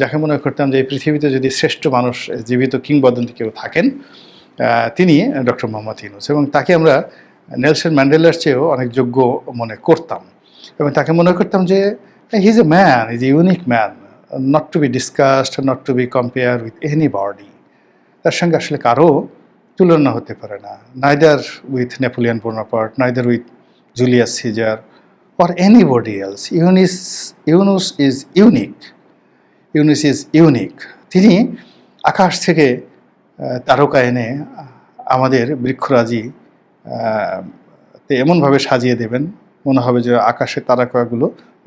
যাকে মনে করতাম যে এই পৃথিবীতে যদি শ্রেষ্ঠ মানুষ, জীবিত কিংবদন্তি কেউ থাকেন তিনি ডক্টর মোহাম্মদ ইউনুস। এবং তাকে আমরা নেলসন ম্যান্ডেলার চেয়েও অনেক যোগ্য মনে করতাম। এবং তাকে মনে করতাম যে he is a man is a unique man not to be discussed not to be compare with anybody তার সঙ্গে আসলে কারও তুলনা হতে পারে না। Neither with Napoleon Bonaparte neither with Julius Caesar or anybody else Yunis Yunus is unique Yunis is unique. তিনি আকাশ থেকে তারকা এনে আমাদের বৃক্ষরাজি তে এমনভাবে সাজিয়ে দেবেন। মনে হবে যে আকাশের তারকাগুলো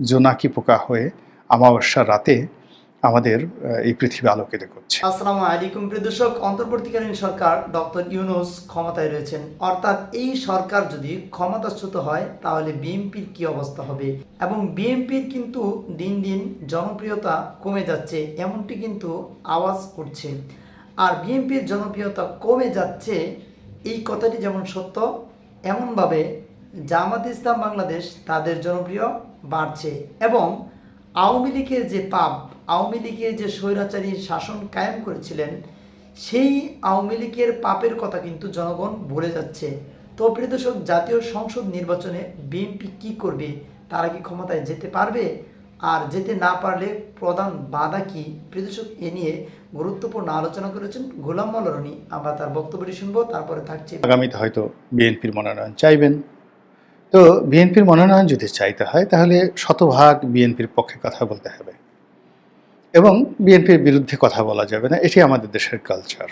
জোনাকি পোকা হয়ে অমাবস্যার রাতে আমাদের এই পৃথিবী আলোকিত করছে। আসসালামু আলাইকুম প্রিয় দর্শক, অন্তর্বর্তীকালীন সরকার ডক্টর ইউনুস ক্ষমতায় রয়েছেন। অর্থাৎ এই সরকার যদি ক্ষমতাচ্যুত হয়, তাহলে বিএনপির কি অবস্থা হবে? এবং বিএনপির কিন্তু দিন দিন জনপ্রিয়তা কমে যাচ্ছে, এমনটি কিন্তু আওয়াজ করছে। আর বিএনপির জনপ্রিয়তা কমে যাচ্ছে, এই কথাটি যেমন সত্য, এমনভাবে জামাত ইসলাম বাংলাদেশ তাদের জনপ্রিয় বাড়ছে এবং আওয়ামী লীগের যে পাপ, আওয়ামী লীগের যে স্বৈরাচারী শাসন কায়েম করেছিলেন, সেই আওয়ামী লীগের পাপের কথা কিন্তু জনগণ ভুলে যাচ্ছে। তো প্রিয় দর্শক, জাতীয় সংসদ নির্বাচনে বিএনপি কী করবে? তারা কি ক্ষমতায় যেতে পারবে? আর যেতে না পারলে প্রধান বাধা কি? প্রিয় দর্শক এ নিয়ে গুরুত্বপূর্ণ আলোচনা করেছেন গোলাম মলরনি আমরা তার বক্তব্যটি শুনব, তারপরে থাকছে আগামীতে হয়তো বিএনপির মনোনয়ন চাইবেন। তো বিএনপির মনোনয়ন যদি চাইতে হয়, তাহলে শতভাগ বিএনপির পক্ষে কথা বলতে হবে। এবং বিএনপির বিরুদ্ধে কথা বলা যাবে না, এটি আমাদের দেশের কালচার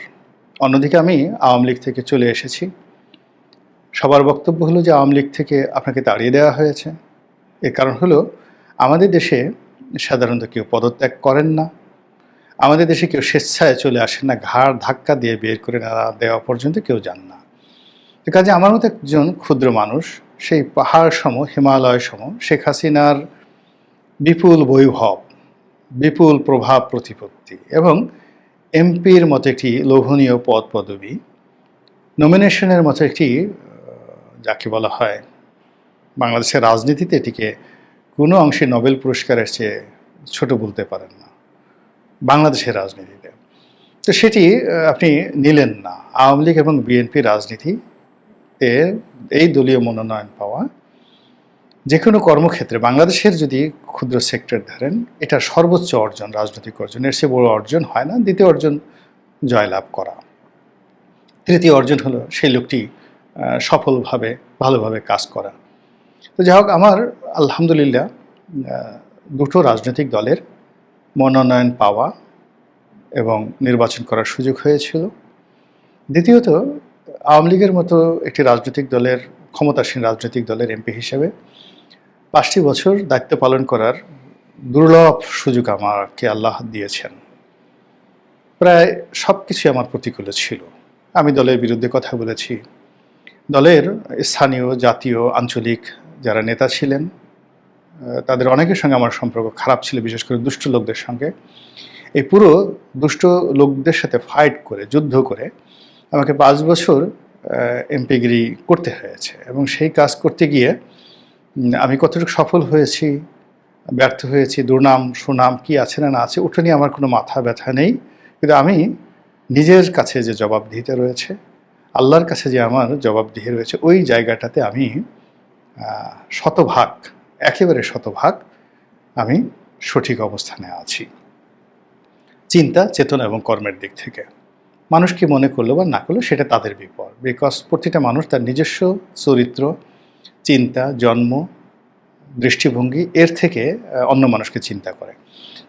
অন্যদিকে আমি আওয়ামী লীগ থেকে চলে এসেছি। সবার বক্তব্য হলো যে আওয়ামী লীগ থেকে আপনাকে তাড়িয়ে দেওয়া হয়েছে। এর কারণ হলো, আমাদের দেশে সাধারণত কেউ পদত্যাগ করেন না। আমাদের দেশে কেউ স্বেচ্ছায় চলে আসেন না, ঘাড় ধাক্কা দিয়ে বের করে না দেওয়া পর্যন্ত কেউ যান না। তো কাজে আমার মতো একজন ক্ষুদ্র মানুষ, সেই পাহাড় সম হিমালয় সম শেখ হাসিনার বিপুল বৈভব, বিপুল প্রভাব প্রতিপত্তি এবং এমপির মতো একটি লোভনীয় পদ পদবি নমিনেশনের মতো একটি যাকে বলা হয় বাংলাদেশের রাজনীতিতে এটিকে কোনো অংশে নোবেল পুরস্কারের চেয়ে ছোট বলতে পারেন না, বাংলাদেশের রাজনীতিতে। তো সেটি আপনি নিলেন না। আওয়ামী লীগ এবং বিএনপি রাজনীতি এর এই দলীয় মনোনয়ন পাওয়া যে কোনো কর্মক্ষেত্রে, বাংলাদেশের যদি ক্ষুদ্র সেক্টর ধরেন, এটা সর্বোচ্চ অর্জন, রাজনৈতিক অর্জন। এর চেয়ে বড় অর্জন হয় না, দ্বিতীয় অর্জন জয়লাভ করা। তৃতীয় অর্জন হলো সেই লোকটি সফলভাবে, ভালোভাবে কাজ করা। তো যাই হোক, আমার আলহামদুলিল্লাহ দুটো রাজনৈতিক দলের মনোনয়ন পাওয়া এবং নির্বাচন করার সুযোগ হয়েছিল। দ্বিতীয়ত, আওয়ামী লীগের মতো একটি রাজনৈতিক দলের, ক্ষমতাসীন রাজনৈতিক দলের এমপি হিসেবে পাঁচটি বছর দায়িত্ব পালন করার দুর্লভ সুযোগ আমাকে আল্লাহ দিয়েছেন। প্রায় সব কিছুই আমার প্রতিকূলে ছিল। আমি দলের বিরুদ্ধে কথা বলেছি। দলের স্থানীয়, জাতীয়, আঞ্চলিক যারা নেতা ছিলেন তাদের অনেকের সঙ্গে আমার সম্পর্ক খারাপ ছিল, বিশেষ করে দুষ্ট লোকদের সঙ্গে। এই পুরো দুষ্ট লোকদের সাথে ফাইট করে, যুদ্ধ করে আমাকে পাঁচ বছর এমপিগিরি করতে হয়েছে এবং সেই কাজ করতে গিয়ে আমি কতটুকু সফল হয়েছি, ব্যর্থ হয়েছি, দুর্নাম, সুনাম কি আছে না না আছে, ওটা নিয়ে আমার কোনো মাথা ব্যথা নেই। কিন্তু আমি নিজের কাছে যে জবাবদিহিতে রয়েছে, আল্লাহর কাছে যে আমার জবাবদিহি রয়েছে, ওই জায়গাটাতে আমি শতভাগ, একেবারে শতভাগ আমি সঠিক অবস্থানে আছি। চিন্তা, চেতনা এবং কর্মের দিক থেকে। মানুষ কি মনে করল বা না করল সেটা তাদের বিপদ। বিকজ প্রতিটা মানুষ তার নিজস্ব চরিত্র, চিন্তা, জন্ম, দৃষ্টিভঙ্গি, এর থেকে অন্য মানুষকে চিন্তা করে।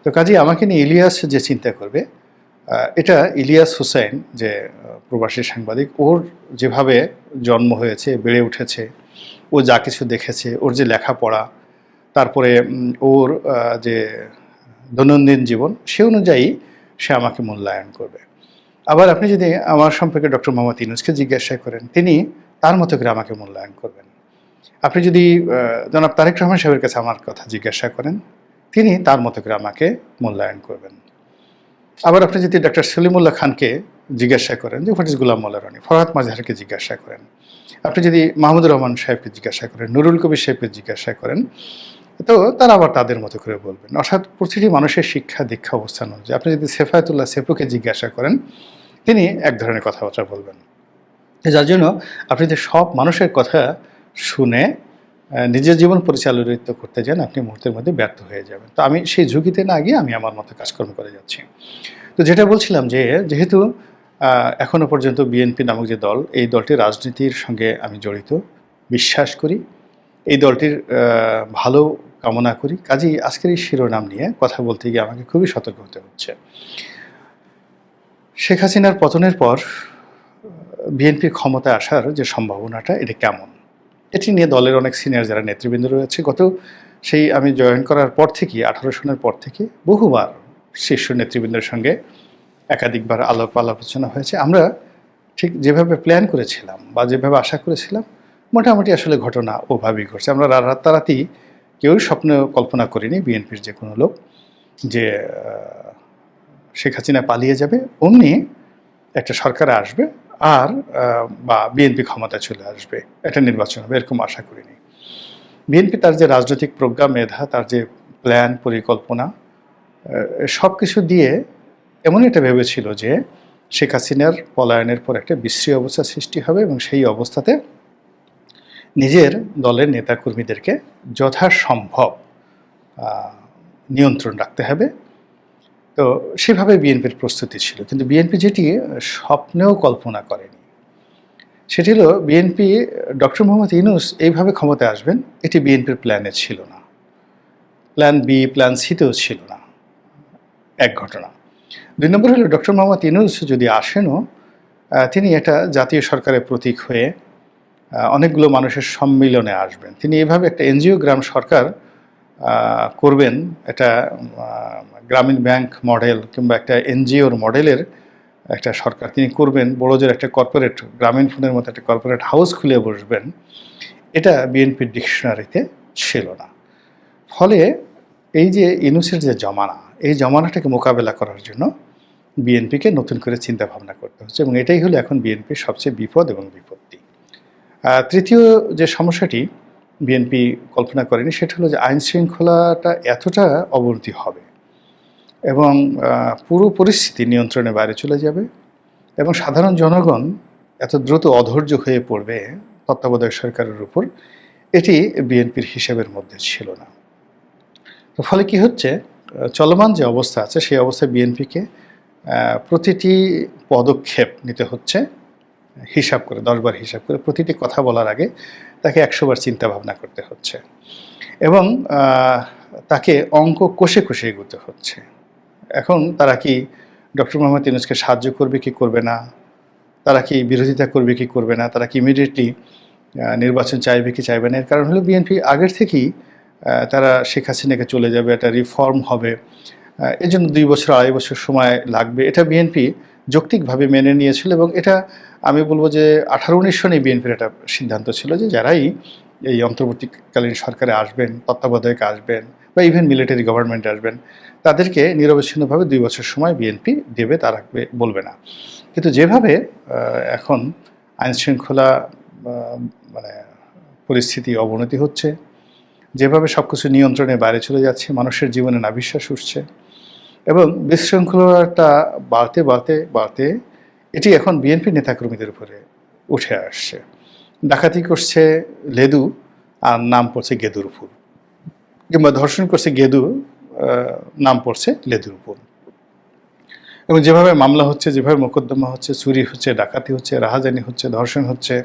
তো কাজে আমাকে নিয়ে ইলিয়াস যে চিন্তা করবে এটা ইলিয়াস হুসেন যে প্রবাসী সাংবাদিক, ওর যেভাবে জন্ম হয়েছে, বেড়ে উঠেছে ও যা কিছু দেখেছে, ওর যে লেখাপড়া, তারপরে ওর যে দৈনন্দিন জীবন, সে অনুযায়ী সে আমাকে মূল্যায়ন করবে। আবার আপনি যদি আমার সম্পর্কে ডক্টর মোহাম্মদ ইনুসকে জিজ্ঞাসা করেন, তিনি তার মতো করে আমাকে মূল্যায়ন করবেন। আপনি যদি জনাব তারেক রহমান সাহেবের কাছে আমার কথা জিজ্ঞাসা করেন, তিনি তার মতো করে আমাকে মূল্যায়ন করবেন। আবার আপনি যদি ডক্টর সলিমুল্লাহ খানকে জিজ্ঞাসা করেন যে হোয়াট ইজ গুলাম মোল্লা রানী? ফরহাদ মাজহারকে জিজ্ঞাসা করেন। আপনি যদি মাহমুদুর রহমান সাহেবকে জিজ্ঞাসা করেন, নুরুল কবির সাহেবকে জিজ্ঞাসা করেন, তো তারা আবার তাদের মতো করে বলবেন। অর্থাৎ প্রতিটি মানুষের শিক্ষা, দীক্ষা, অবস্থান অনুযায়ী। আপনি যদি সেফায়তুল্লাহ সেফুকে জিজ্ঞাসা করেন, তিনি এক ধরনের কথাবার্তা বলবেন। যার জন্য আপনি যে সব মানুষের কথা শুনে নিজের জীবন পরিচালিত করতে যান, আপনি মুহূর্তের মধ্যে ব্যর্থ হয়ে যাবেন। তো আমি সেই ঝুঁকিতে না গিয়ে আমি আমার মতো কাজকর্ম করে যাচ্ছি। তো যেটা বলছিলাম যে, যেহেতু আহ, এখনও পর্যন্ত বিএনপি নামক যে দল এই দলটি রাজনীতির সঙ্গে আমি জড়িত। বিশ্বাস করি এই দলটির ভালো কামনা করি। কাজেই আজকের এই শিরোনাম নিয়ে কথা বলতে গিয়ে আমাকে খুবই সতর্ক হতে হচ্ছে। শেখ হাসিনার পতনের পর বিএনপির ক্ষমতায় আসার যে সম্ভাবনাটা এটা কেমন? এটি নিয়ে দলের অনেক সিনিয়র যারা নেতৃবৃন্দ রয়েছে গত সেই আমি জয়েন করার পর থেকে আঠারো সনের পর থেকে বহুবার শীর্ষ নেতৃবৃন্দের সঙ্গে একাধিকবার আলাপ আলোচনা হয়েছে। আমরা ঠিক যেভাবে প্ল্যান করেছিলাম বা যেভাবে আশা করেছিলাম, মোটামুটি আসলে ঘটনা ওভাবেই ঘটছে। আমরা রাতারাতি কেউ স্বপ্ন কল্পনা করিনি, বিএনপির যে কোনো লোক, যে শেখ হাসিনা পালিয়ে যাবে, অমনি একটা সরকার আসবে আর বা বিএনপি ক্ষমতা চলে আসবে, একটা নির্বাচন হবে, এরকম আশা করিনি। বিএনপি তার যে রাজনৈতিক প্রজ্ঞা, মেধা, তার যে প্ল্যান পরিকল্পনা সব কিছু দিয়ে এমন এটা ভেবেছিল যে শেখ হাসিনার পলায়নের পর একটা বিশ্রী অবস্থা সৃষ্টি হবে এবং সেই অবস্থাতে নিজের দলের নেতাকর্মীদেরকে যথাসম্ভব নিয়ন্ত্রণ রাখতে হবে। তো সেভাবে বিএনপির প্রস্তুতি ছিল। কিন্তু বিএনপি যেটি স্বপ্নেও কল্পনা করেনি, সেটি হলো বিএনপি, ডক্টর মোহাম্মদ ইউনুস এইভাবে ক্ষমতায় আসবেন, এটি বিএনপির প্ল্যানে ছিল না। প্ল্যান বি, প্ল্যান সিতেও ছিল না। এক ঘটনা। দুই নম্বর হলো ডক্টর মোহাম্মদ ইউনুস যদি আসেনও তিনি এটা জাতীয় সরকারের প্রতীক হয়ে অনেকগুলো মানুষের সম্মিলনে আসবেন। তিনি এভাবে একটা এনজিও গ্রাম সরকার করবেন এটা গ্রামীণ ব্যাংক মডেল কিংবা একটা এনজিওর মডেলের একটা সরকার তিনি করবেন বড়জোর একটা কর্পোরেট, গ্রামীণ ফোনের মতো একটা কর্পোরেট হাউস খুলে বসবেন। এটা বিএনপির ডিকশনারিতে ছিল না। ফলে এই যে ইনুসের যে জমানা এই জমানাটাকে মোকাবেলা করার জন্য বিএনপিকে নতুন করে চিন্তা ভাবনা করতে হচ্ছে এবং এটাই হলো এখন বিএনপির সবচেয়ে বিপদ এবং বিপত্তি। তৃতীয় যে সমস্যাটি বিএনপি কল্পনা করেনি সেটা হলো যে আইন শৃঙ্খলাটা এতটা অবনতি হবে এবং পুরো পরিস্থিতি নিয়ন্ত্রণের বাইরে চলে যাবে এবং সাধারণ জনগণ এত দ্রুত অধৈর্য হয়ে পড়বে তত্ত্বাবধায়ক সরকারের উপর, এটি বিএনপির হিসেবের মধ্যে ছিল না। তো ফলে কি হচ্ছে? চলমান যে অবস্থা আছে, সেই অবস্থায় বিএনপিকে প্রতিটি পদক্ষেপ নিতে হচ্ছে, হিসাব করে দশবার হিসাব করে, প্রতিটি কথা বলার আগে তাকে একশোবার চিন্তা ভাবনা করতে হচ্ছে এবং তাকে অঙ্ক কষে কষে এগোতে হচ্ছে। এখন তারা কি ডক্টর মোহাম্মদ ইউনুসকে সাহায্য করবে, কি করবে না? তারা কি বিরোধিতা করবে, কি করবে না? তারা কি ইমিডিয়েটলি নির্বাচন চাইবে, কি চাইবে না? এর কারণ হলো বিএনপি আগের থেকেই তারা শেখ হাসিনাকে চলে যাবে, একটা রিফর্ম হবে। এর জন্য দুই বছর, আড়াই বছর সময় লাগবে। এটা বিএনপি যৌক্তিকভাবে মেনে নিয়েছিল এবং এটা আমি বলব যে আঠারো, উনিশ সনে বিএনপির একটা সিদ্ধান্ত ছিল যে যারাই এই অন্তর্বর্তীকালীন সরকারে আসবেন, তত্ত্বাবধায়ক আসবেন বা ইভেন মিলিটারি গভর্নমেন্ট আসবেন, তাদেরকে নিরবচ্ছিন্নভাবে দুই বছর সময় বিএনপি দেবে তারা বলবে না। কিন্তু যেভাবে এখন আইনশৃঙ্খলা মানে পরিস্থিতি অবনতি হচ্ছে যেভাবে সব কিছু নিয়ন্ত্রণের বাইরে চলে যাচ্ছে, মানুষের জীবনে নাবিশ্বাস উঠছে এবং বিশৃঙ্খলাটা বাড়তে বাড়তে বাড়তে এটি এখন বিএনপি নেতাকর্মীদের উপরে উঠে আসছে। ডাকাতি করছে লেদু আর নাম পড়ছে গেদুর ফুল। কিংবা ধর্ষণ করছে গেদু নাম পড়ছে লেদুর ফুল। এবং যেভাবে মামলা হচ্ছে, যেভাবে মোকদ্দমা হচ্ছে, চুরি হচ্ছে, ডাকাতি হচ্ছে, রাহাজানি হচ্ছে, ধর্ষণ হচ্ছে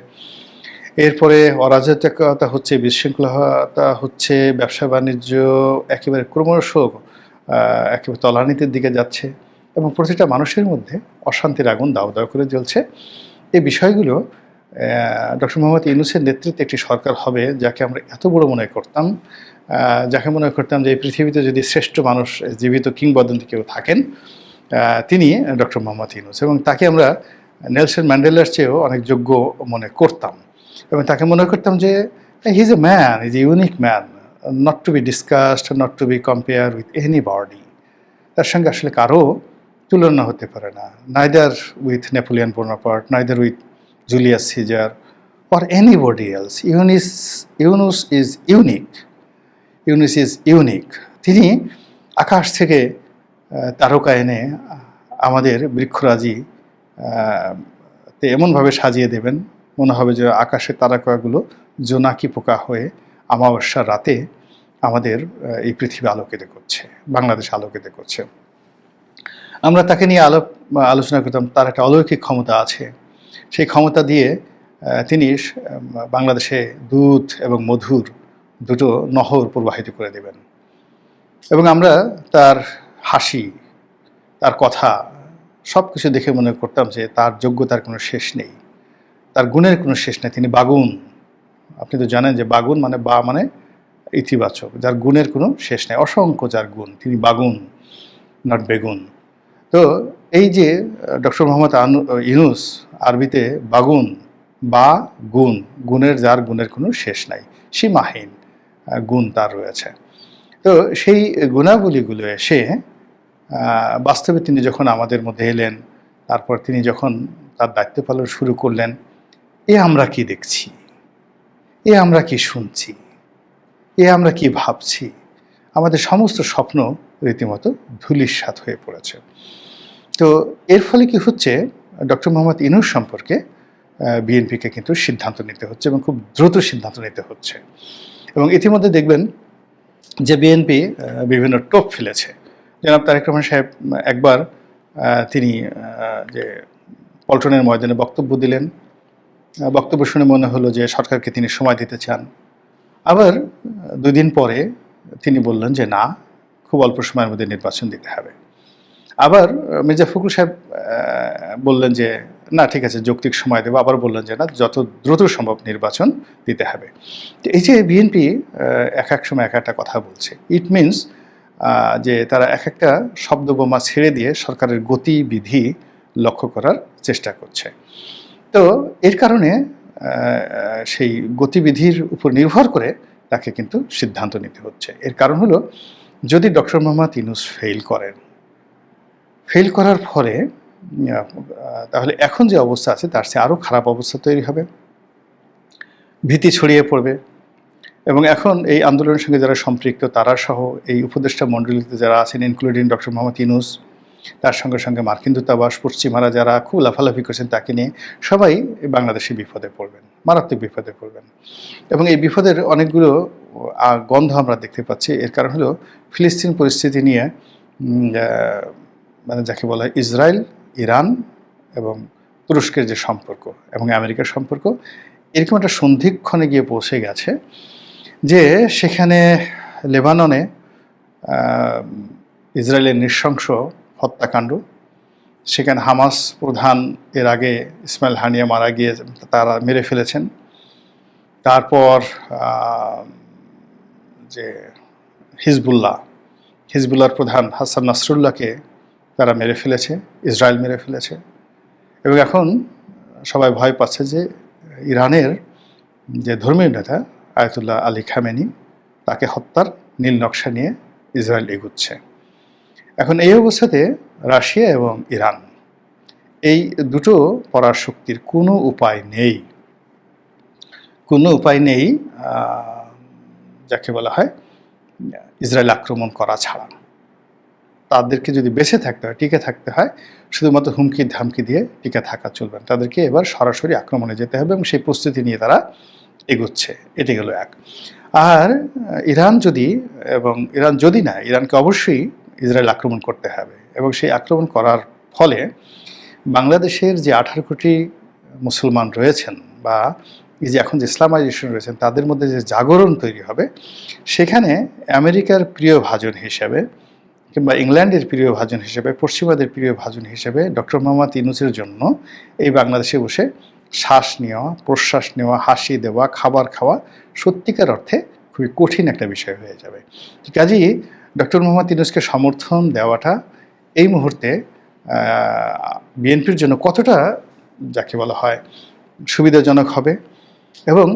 এরপরে অরাজকতা হচ্ছে, বিশৃঙ্খলতা হচ্ছে, ব্যবসা বাণিজ্য একেবারে ক্রমশ একেবারে তলানিতের দিকে যাচ্ছে এবং প্রতিটা মানুষের মধ্যে অশান্তির আগুন দাও দাও করে জ্বলছে। এই বিষয়গুলো ডক্টর মোহাম্মদ ইউনুসের নেতৃত্বে একটি সরকার হবে যাকে আমরা এত বড় মনে করতাম যাকে মনে করতাম যে এই পৃথিবীতে যদি শ্রেষ্ঠ মানুষ, জীবিত কিংবদন্তি কেউ থাকেন তিনি ডক্টর মোহাম্মদ ইউনুস এবং তাকে আমরা নেলসন ম্যান্ডেলার চেয়েও অনেক যোগ্য মনে করতাম। এবং তাকে মনে করতাম যে he is a man is a unique man not to be discussed not to be compare with anybody তার সঙ্গে আসলে কারও তুলনা হতে পারে না neither with Napoleon Bonaparte neither with Julius Caesar or anybody else Yunis Yunus is unique Yunis is unique তিনি আকাশ থেকে তারকা এনে আমাদের বৃক্ষরাজি তে এমনভাবে সাজিয়ে দেবেন মনে হবে যে আকাশের তারকাগুলো জোনাকি পোকা হয়ে অমাবস্যার রাতে আমাদের এই পৃথিবী আলোকিত করছে, বাংলাদেশ আলোকিত করছে। আমরা তাকে নিয়ে আলো, আলোচনা করতাম, তার একটা অলৌকিক ক্ষমতা আছে। সেই ক্ষমতা দিয়ে তিনি বাংলাদেশে দুধ এবং মধুর দুটো নহর প্রবাহিত করে দেবেন। এবং আমরা তার হাসি, তার কথা সব কিছু দেখে মনে করতাম যে তার যোগ্যতার কোনো শেষ নেই। তার গুণের কোনো শেষ নেই। তিনি বাগুন। আপনি তো জানেন যে বাগুন মানে বা মানে ইতিবাচক, যার গুণের কোনো শেষ নেই। অসংখ্য যার গুণ, তিনি বাগুন নট বেগুন। তো এই যে ডক্টর মোহাম্মদ ইউনুস আরবিতে বাগুন, বা গুণ, গুণের যার গুণের কোনো শেষ নাই, সীমাহীন গুণ তার রয়েছে। তো সেই গুণাবলীগুলো এসে বাস্তবে তিনি যখন আমাদের মধ্যে এলেন, তারপর তিনি যখন তার দায়িত্ব পালন শুরু করলেন এ আমরা কি দেখছি? এ আমরা কি শুনছি? এ আমরা কি ভাবছি? আমাদের সমস্ত স্বপ্ন রীতিমতো ধুলির ধুলিস্বাত হয়ে পড়েছে। তো এর ফলে কি হচ্ছে? ডক্টর মোহাম্মদ ইনুস সম্পর্কে বিএনপিকে কিন্তু সিদ্ধান্ত নিতে হচ্ছে এবং খুব দ্রুত সিদ্ধান্ত নিতে হচ্ছে। এবং ইতিমধ্যে দেখবেন যে বিএনপি বিভিন্ন টোপ ফেলেছে। জনাব তারেক রহমান সাহেব একবার তিনি যে পল্টনের ময়দানে বক্তব্য দিলেন। বক্তব্য শুনে মনে হলো যে সরকারকে তিনি সময় দিতে চান। আবার দুই দিন পরে তিনি বললেন যে না, খুব অল্প সময়ের মধ্যে নির্বাচন দিতে হবে। আবার মির্জা ফখরুল সাহেব বললেন যে না, ঠিক আছে, যৌক্তিক সময় দেবো। আবার বললেন যে না, যত দ্রুত সম্ভব নির্বাচন দিতে হবে। তো এই যে বিএনপি এক এক সময় এক একটা কথা বলছে। ইট মিনস যে তারা এক একটা শব্দ বোমা ছেড়ে দিয়ে সরকারের গতিবিধি লক্ষ্য করার চেষ্টা করছে। তো এর কারণে সেই গতিবিধির উপর নির্ভর করে তাকে কিন্তু সিদ্ধান্ত নিতে হচ্ছে। এর কারণ হলো, যদি ডক্টর মোহাম্মদ ইনুস ফেল করেন ফেল করার ফলে তাহলে এখন যে অবস্থা আছে, তার চেয়ে আরও খারাপ অবস্থা তৈরি হবে, ভীতি ছড়িয়ে পড়বে। এবং এখন এই আন্দোলনের সঙ্গে যারা সম্পৃক্ত, তারা সহ এই উপদেষ্টা মণ্ডলীতে যারা আছেন ইনক্লুডিং ডক্টর মোহাম্মদ ইনুস তার সঙ্গে সঙ্গে মার্কিন দূতাবাস, পশ্চিমারা যারা খুব লাফালাফি করছেন তাকে নিয়ে সবাই বাংলাদেশে বিপদে পড়বেন, মারাত্মক বিপদে পড়বেন। এবং এই বিপদের অনেকগুলো গন্ধ আমরা দেখতে পাচ্ছি। এর কারণ হলো ফিলিস্তিন পরিস্থিতি নিয়ে মানে যাকে বলা হয় ইসরায়েল, ইরান এবং তুরস্কের যে সম্পর্ক এবং আমেরিকার সম্পর্ক, এরকম একটা সন্ধিক্ষণে গিয়ে পৌঁছে গেছে যে সেখানে লেবাননে ইসরায়েলের নৃশংস হত্যাকাণ্ড। সেখানে হামাস প্রধান এর আগে ইসমাইল হানিয়া মারা গিয়ে তারা মেরে ফেলেছেন। তারপর যে হিজবুল্লাহ, হিজবুল্লাহর প্রধান হাসান নাসরুল্লাহকে তারা মেরে ফেলেছে ইসরায়েল মেরে ফেলেছে। এবং এখন সবাই ভয় পাচ্ছে যে ইরানের যে ধর্মীয় নেতা আয়তুল্লাহ আলী খামেনি, তাকে হত্যার নীল নকশা নিয়ে ইসরায়েল এগুচ্ছে। এখন এই অবস্থাতে রাশিয়া এবং ইরান, এই দুটো পরাশক্তির কোনো উপায় নেই। কোনো উপায় নেই যাকে বলা হয় ইসরায়েল আক্রমণ করা ছাড়া। তাদেরকে যদি বেঁচে থাকতে হয়, টিকে থাকতে হয়, শুধুমাত্র হুমকি ধামকি দিয়ে টিকে থাকা চলবে না। তাদেরকে এবার সরাসরি আক্রমণে যেতে হবে এবং সেই প্রস্তুতি নিয়ে তারা এগোচ্ছে। এটি গেল এক। আর ইরান যদি এবং ইরান যদি না, ইরানকে অবশ্যই ইসরায়েল আক্রমণ করতে হবে। এবং সেই আক্রমণ করার ফলে বাংলাদেশের যে আঠারো কোটি মুসলমান রয়েছেন বা এই যে এখন যে ইসলামাইজেশন রয়েছেন, তাদের মধ্যে যে জাগরণ তৈরি হবে, সেখানে আমেরিকার প্রিয় ভাজন হিসেবে কিংবা ইংল্যান্ডের প্রিয় ভাজন হিসেবে, পশ্চিমাদের প্রিয় ভাজন হিসেবে ডক্টর মোহাম্মদ ইনুসের জন্য এই বাংলাদেশে বসে শ্বাস নেওয়া, প্রশ্বাস নেওয়া, হাসি দেওয়া, খাবার খাওয়া সত্যিকার অর্থে খুবই কঠিন একটা বিষয় হয়ে যাবে। কাজেই ডক্টর মোহাম্মদ ইনুসকে সমর্থন দেওয়াটা এই মুহূর্তে বিএনপির জন্য কতটা যাকে বলা হয় সুবিধাজনক হবে এবং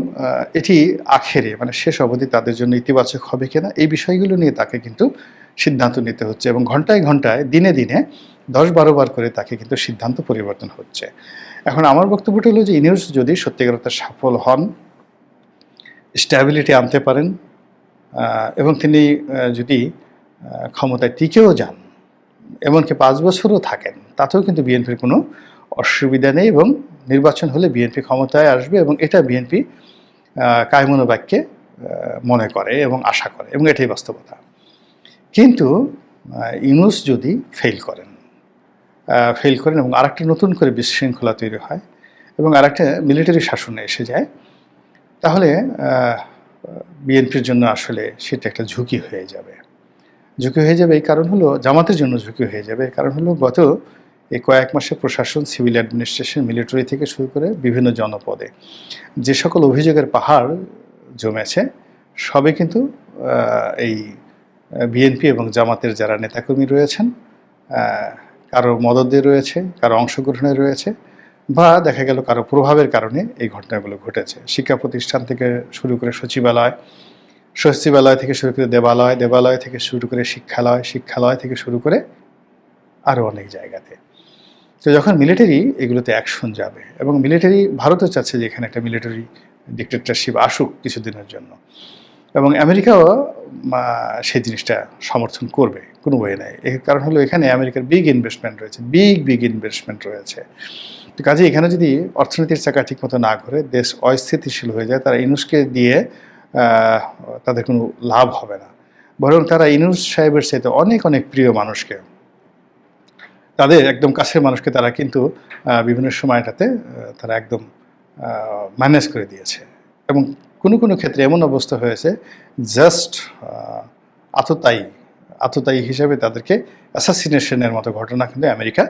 এটি আখেরে মানে শেষ অবধি তাদের জন্য ইতিবাচক হবে কিনা এই বিষয়গুলো নিয়ে তাকে কিন্তু সিদ্ধান্ত নিতে হচ্ছে এবং ঘন্টায় ঘন্টায়, দিনে দিনে দশ বারো বার করে তাকে কিন্তু সিদ্ধান্ত পরিবর্তন হচ্ছে। এখন আমার বক্তব্যটা হলো যে ইনিউস যদি সত্যিকার অর্থে সফল হন স্ট্যাবিলিটি আনতে পারেন এবং তিনি যদি ক্ষমতায় টিকেও যান। এমনকি পাঁচ বছরও থাকেন। তাতেও কিন্তু বিএনপির কোনো অসুবিধা নেই এবং নির্বাচন হলে বিএনপি ক্ষমতায় আসবে এবং এটা বিএনপি কায়মনোবাক্যে আহ, মনে করে এবং আশা করে এবং এটাই বাস্তবতা। কিন্তু ইউনুস যদি ফেল করেন ফেল করেন এবং আরেকটা নতুন করে বিশৃঙ্খলা তৈরি হয় এবং আরেকটা মিলিটারি শাসনে এসে যায় তাহলে বিএনপির জন্য আসলে সেটা একটা ঝুঁকি হয়ে যাবে। ঝুঁকি হয়ে যাবে, এই কারণ হলো জামাতের জন্য ঝুঁকি হয়ে যাবে। এই কারণ হলো গত এই কয়েক মাসে প্রশাসন, সিভিল অ্যাডমিনিস্ট্রেশন, মিলিটারি থেকে শুরু করে বিভিন্ন জনপদে যে সকল অভিযোগের পাহাড় জমেছে, সবে কিন্তু এই বিএনপি এবং জামাতের যারা নেতাকর্মী রয়েছেন কারও মদদে রয়েছে, কারও অংশগ্রহণে রয়েছে বা দেখা গেল কারও প্রভাবের কারণে এই ঘটনাগুলো ঘটেছে। শিক্ষা প্রতিষ্ঠান থেকে শুরু করে সচিবালয় সচিবালয় থেকে শুরু করে দেবালয় দেবালয় থেকে শুরু করে শিক্ষালয় শিক্ষালয় থেকে শুরু করে আরও অনেক জায়গাতে। তো যখন মিলিটারি এগুলোতে অ্যাকশন যাবে এবং মিলিটারি ভারতও চাচ্ছে যে এখানে একটা মিলিটারি ডিক্টেটরশিপ আসুক কিছুদিনের জন্য। এবং আমেরিকাও সেই জিনিসটা সমর্থন করবে কোনো ওয়ে নেই। এর কারণ হলো এখানে আমেরিকার বিগ ইনভেস্টমেন্ট রয়েছে বিগ বিগ ইনভেস্টমেন্ট রয়েছে। তো কাজে এখানে যদি অর্থনীতির চাকা ঠিকমতো না ঘুরে, দেশ অস্থিতিশীল হয়ে যায়, তারা ইনুসকে দিয়ে তাদের কোনো লাভ হবে না। বরং তারা ইনুস সাহেবের সাথে অনেক অনেক প্রিয় মানুষকে, তাদের একদম কাছের মানুষকে তারা কিন্তু বিভিন্ন সময়টাতে তারা একদম ম্যানেজ করে দিয়েছে। এবং কোনো কোনো ক্ষেত্রে এমন অবস্থা হয়েছে জাস্ট আততায়ী আততায়ী হিসাবে তাদেরকে অ্যাসাসিনেশনের মতো ঘটনা কিন্তু আমেরিকা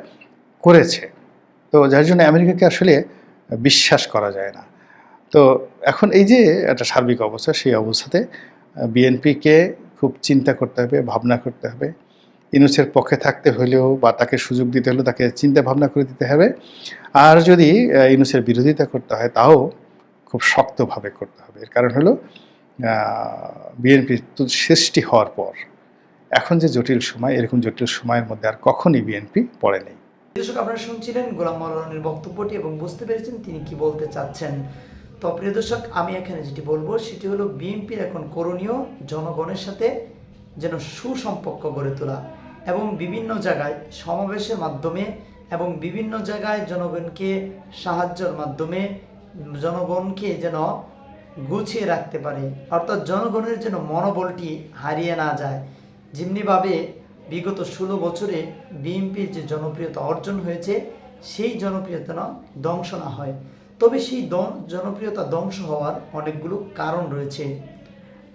করেছে। তো যার জন্য আমেরিকাকে আসলে বিশ্বাস করা যায় না। তো এখন এই যে একটা সার্বিক অবস্থা, সেই অবস্থাতে বিএনপিকে খুব চিন্তা করতে হবে, ভাবনা করতে হবে। ইনুসের পক্ষে থাকতে হলেও বা তাকে সুযোগ দিতে হলেও তাকে চিন্তা ভাবনা করে দিতে হবে। আর যদি ইনুসের বিরোধিতা করতে হয়, তাও খুব শক্তভাবে করতে হবে। এর কারণ হলো বিএনপি সৃষ্টি হওয়ার পর, এখন যে জটিল সময়, এরকম জটিল সময়ের মধ্যে আর কখনই বিএনপি পড়েনি দর্শক, আপনারা শুনছিলেন গোলাম মৌলানির বক্তব্যটি এবং বুঝতে পেরেছেন তিনি কি বলতে চাচ্ছেন। তো প্রিয় দর্শক, আমি এখানে যেটি বলব, সেটি হলো বিএনপির এখন করণীয় জনগণের সাথে যেন সুসম্পর্ক গড়ে তোলা এবং বিভিন্ন জায়গায় সমাবেশের মাধ্যমে এবং বিভিন্ন জায়গায় জনগণকে সাহায্যের মাধ্যমে জনগণকে যেন গুছিয়ে রাখতে পারে। অর্থাৎ জনগণের যেন মনোবলটি হারিয়ে না যায়। যেমনিভাবে বিগত ষোলো বছরে বিএনপির যে জনপ্রিয়তা অর্জন হয়েছে, সেই জনপ্রিয়তা ধ্বংস না হয়। তবে সেই জনপ্রিয়তা ধ্বংস হওয়ার অনেকগুলো কারণ রয়েছে।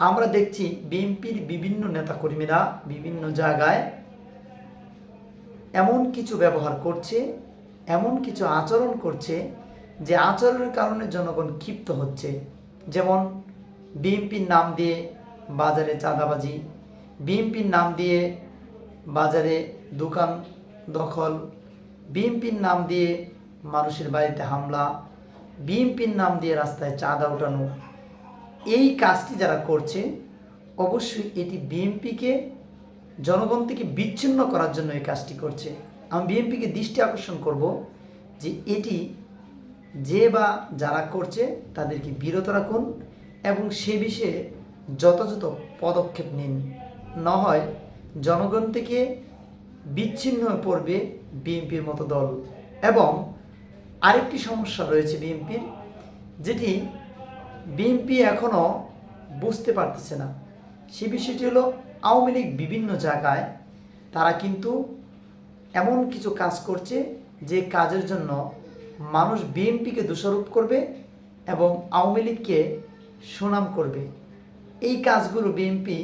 আমরা দেখছি বিএনপির বিভিন্ন নেতাকর্মীরা বিভিন্ন জায়গায় এমন কিছু ব্যবহার করছে, এমন কিছু আচরণ করছে যে আচরণের কারণে জনগণ ক্ষিপ্ত হচ্ছে। যেমন বিএনপির নাম দিয়ে বাজারে চাঁদাবাজি, বিএনপির নাম দিয়ে বাজারে দোকান দখল, বিএনপির নাম দিয়ে মানুষের বাড়িতে হামলা বিএনপির নাম দিয়ে রাস্তায় চাঁদা ওঠানো, এই কাজটি যারা করছে, অবশ্যই এটি বিএনপিকে জনগণ থেকে বিচ্ছিন্ন করার জন্য এই কাজটি করছে। আমি বিএনপিকে দৃষ্টি আকর্ষণ করব যে এটি যে বা যারা করছে, তাদেরকে বিরত রাখুন এবং সে বিষয়ে যথাযথ পদক্ষেপ নিন। না হয় জনগণ থেকে বিচ্ছিন্ন পড়বে বিএনপির মতো দল। এবং আরেকটি সমস্যা রয়েছে বিএনপির, যেটি বিএনপি এখনও বুঝতে পারতেছে না। সে বিষয়টি হলো, আওয়ামী লীগ বিভিন্ন জায়গায় তারা কিন্তু এমন কিছু কাজ করছে যে কাজের জন্য মানুষ বিএনপিকে দোষারোপ করবে এবং আওয়ামী লীগকে সুনাম করবে। এই কাজগুলো বিএনপি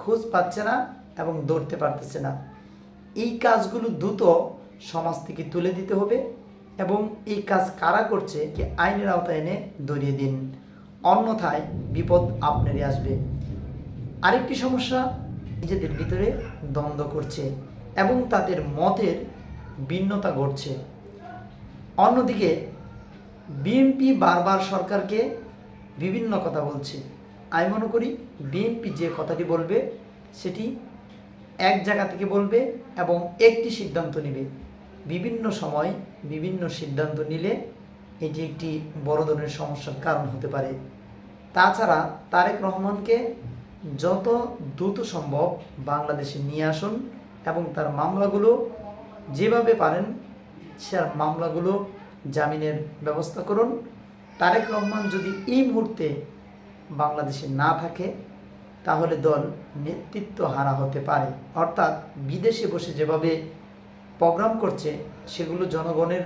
খোঁজ পাচ্ছে না এবং ধরতে পারতেছে না। এই কাজগুলো দ্রুত সমাজ থেকে তুলে দিতে হবে। এবং এই কাজ কারা করছে, কি আইনের আওতায় এনে ধরিয়ে দিন। অন্যথায় বিপদ আপনারই আসবে। আরেকটি সমস্যা নিজেদের ভিতরে দ্বন্দ্ব করছে এবং তাদের মতের ভিন্নতা ঘটছে। অন্যদিকে বিএনপি বারবার সরকারকে বিভিন্ন কথা বলছে। আমি মনে করি বিএনপি যে কথাটি বলবে, সেটি এক জায়গা থেকে বলবে এবং একটি সিদ্ধান্ত নেবে। বিভিন্ন সময় বিভিন্ন সিদ্ধান্ত নিলে এটি একটি বড় ধরনের সমস্যার কারণ হতে পারে। তাছাড়া তারেক রহমানকে যত দ্রুত সম্ভব বাংলাদেশে নিয়ে আসুন এবং তার মামলাগুলো যেভাবে পারেন সে মামলাগুলো জামিনের ব্যবস্থা করুন। তারেক রহমান যদি এই মুহূর্তে বাংলাদেশে না থাকে, তাহলে দল নেতৃত্ব হারা হতে পারে। অর্থাৎ বিদেশে বসে যেভাবে প্রোগ্রাম করছে, সেগুলো জনগণের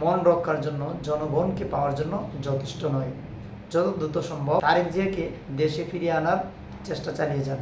মন রক্ষার জন্য, জনগণকে পাওয়ার জন্য যথেষ্ট নয়। যত দ্রুত সম্ভব, তারেক জিয়াকে দেশে ফিরিয়ে আনার চেষ্টা চালিয়ে যান।